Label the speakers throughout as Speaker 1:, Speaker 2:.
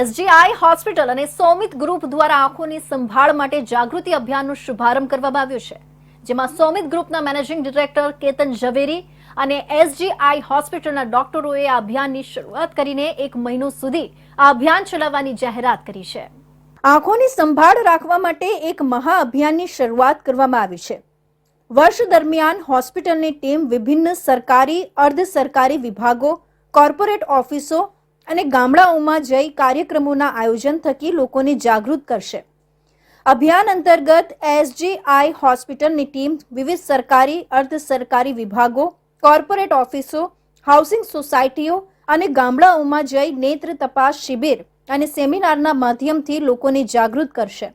Speaker 1: SGI hospital અને સોમિત group દ્વારા આંખોની સંભાળ માટે જાગૃતિ અભિયાનનો શુભારંભ કરવામાં આવ્યો છે, જેમાં સોમિત ગ્રુપના મેનેજિંગ ડિરેક્ટર કેતન ઝવેરી અને એસજીઆઈ હોસ્પિટલના ડોક્ટરોએ આ અભિયાનની શરૂઆત કરીને એક મહિનો સુધી આ અભિયાન ચલાવવાની જાહેરાત કરી છે. આંખોની સંભાળ રાખવા માટે એક મહા અભિયાનની શરૂઆત કરવામાં આવી છે. વર્ષ દરમિયાન હોસ્પિટલની ટીમ વિભિન્ન સરકારી, અર્ધ સરકારી વિભાગો, કોર્પોરેટ ઓફિસો અને ગામડાઓમાં જઈ કાર્યક્રમોના આયોજન થકી લોકોને જાગૃત કરશે. અભિયાન અંતર્ગત એસજીઆઈ હોસ્પિટલની ટીમ વિવિધ સરકારી, અર્ધ સરકારી વિભાગો, કોર્પોરેટ ઓફિસો, હાઉસિંગ સોસાયટીઓ અને ગામડાઓમાં જઈ નેત્ર તપાસ શિબિર અને સેમિનારના માધ્યમથી લોકોને જાગૃત કરશે.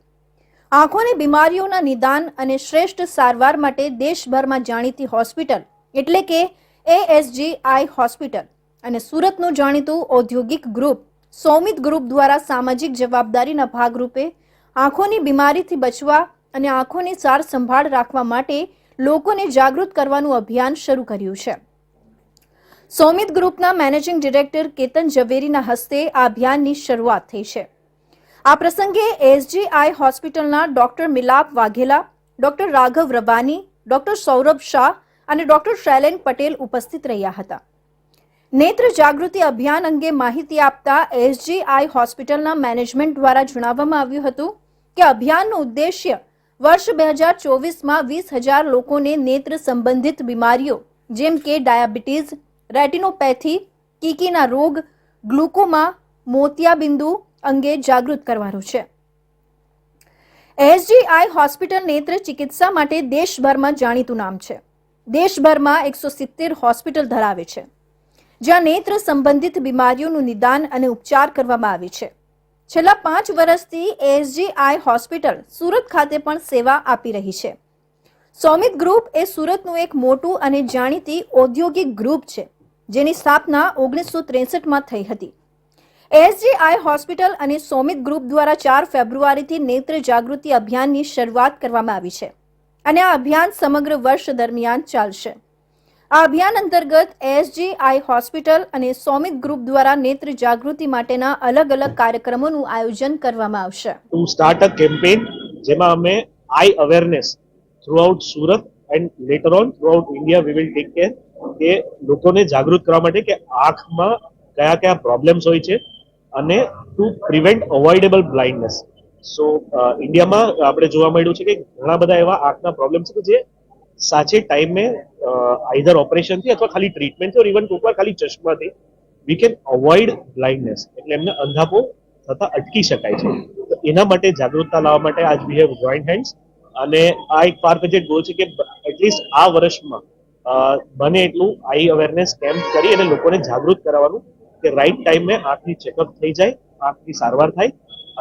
Speaker 1: આંખોની બીમારીઓના નિદાન અને શ્રેષ્ઠ સારવાર માટે દેશભરમાં જાણીતી હોસ્પિટલ એટલે કે એએસજીઆઈ હોસ્પિટલ અને સુરતનું જાણીતું ઔદ્યોગિક ગ્રુપ સૌમિત ગ્રુપ દ્વારા સામાજિક જવાબદારીના ભાગરૂપે આંખોની બીમારીથી બચવા અને આંખોની સાર સંભાળ રાખવા માટે લોકોને જાગૃત કરવાનું અભિયાન શરૂ કર્યું છે. સૌમિત ગ્રુપના મેનેજિંગ ડિરેક્ટર કેતન ઝવેરીના હસ્તે આ અભિયાનની શરૂઆત થઈ છે. આ પ્રસંગે એસજીઆઈ હોસ્પિટલના doctor Milap Vaghela, doctor Raghav Rabani doctor Saurabh Shah અને ડોક્ટર શૈલેન પટેલ ઉપસ્થિત રહ્યા હતા. નેત્ર જાગૃતિ અભિયાન અંગે માહિતી આપતા એસજીઆઈ હોસ્પિટલના મેનેજમેન્ટ દ્વારા જણાવવામાં આવ્યું હતું કે અભિયાનનો ઉદ્દેશ્ય વર્ષ બે હજાર ચોવીસમાં વીસ હજાર લોકોને નેત્ર સંબંધિત બીમારીઓ, જેમ કે ડાયાબિટીઝ રેટિનોપેથી, કીકીના રોગ, ગ્લુકોમા, મોતિયાબિંદુ અંગે જાગૃત કરવાનો છે. એસજીઆઈ હોસ્પિટલ નેત્ર ચિકિત્સા માટે દેશભરમાં જાણીતું નામ છે. દેશભરમાં એકસો સિત્તેર હોસ્પિટલ ધરાવે છે. જ્યાં નેત્ર સંબંધિત બીમારીઓનું નિદાન અને ઉપચાર કરવામાં આવે છે. છેલ્લા પાંચ વર્ષથી એસજીઆઈ હોસ્પિટલ સુરત ખાતે પણ સેવા આપી રહી છે. સોમિત ગ્રુપ એ સુરતનું એક મોટું અને જાણીતી ઔદ્યોગિક ગ્રુપ છે, જેની સ્થાપના ઓગણીસો ત્રેસઠમાં થઈ હતી. એસજીઆઈ હોસ્પિટલ અને સોમિત ગ્રુપ દ્વારા ચાર ફેબ્રુઆરીથી નેત્ર જાગૃતિ અભિયાનની શરૂઆત કરવામાં આવી છે અને આ અભિયાન સમગ્ર વર્ષ દરમિયાન ચાલશે. આ અભિયાન અંતર્ગત એસજીઆઈ હોસ્પિટલ અને સોમિત ગ્રુપ દ્વારા નેત્ર જાગૃતિ માટેના અલગ અલગ કાર્યક્રમોનું આયોજન કરવામાં આવશે.
Speaker 2: ટુ સ્ટાર્ટ અ કેમ્પેન જેમાં અમે eye awareness throughout Surat and later on throughout India we will take care કે લોકોને જાગૃત કરવા માટે કે આંખમાં કયા કયા પ્રોબ્લેમ્સ હોય છે અને to prevent avoidable blindness so ઇન્ડિયામાં આપણે જોવા મળ્યું છે કે ઘણા બધા એવા આંખના પ્રોબ્લેમ્સ છે કે જે સાચે ટાઈમે આઈધર ઓપરેશનથી અથવા ખાલી ટ્રીટમેન્ટથી ઓર ઇવન કોઈકવાર ખાલી ચશ્માથી વી કેન અવોઇડ બ્લાઇન્ડનેસ એટલે એમને અંધાપો થતા અટકી શકાય છે. તો એના માટે જાગૃતતા લાવવા માટે આજ વી હેવ જોઈન્ટ હેન્ડ્સ અને આ એક ફેચેડ ગોલ છે કે એટલીસ્ટ આ વર્ષમાં બને એટલું આઈ અવેરનેસ કેમ્પ કરી અને લોકોને જાગૃત કરાવવાનું કે રાઈટ ટાઈમે આંખની ચેકઅપ થઈ જાય, આંખની સારવાર થાય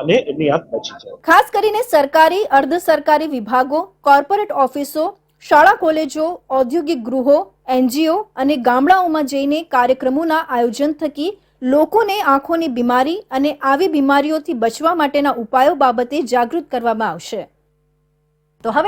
Speaker 2: અને એમની આંખ બચી જાય.
Speaker 1: ખાસ કરીને સરકારી, અર્ધ સરકારી વિભાગો કોર્પોરેટ ઓફિસો શાળા, કોલેજો, ઔદ્યોગિક ગૃહો, એનજીઓ અને ગામડાઓમાં જઈને કાર્યક્રમોના આયોજન થકી લોકોને આંખોની બીમારી અને આવી બીમારીઓથી બચવા માટેના ઉપાયો બાબતે જાગૃત કરવામાં આવશે. તો હવે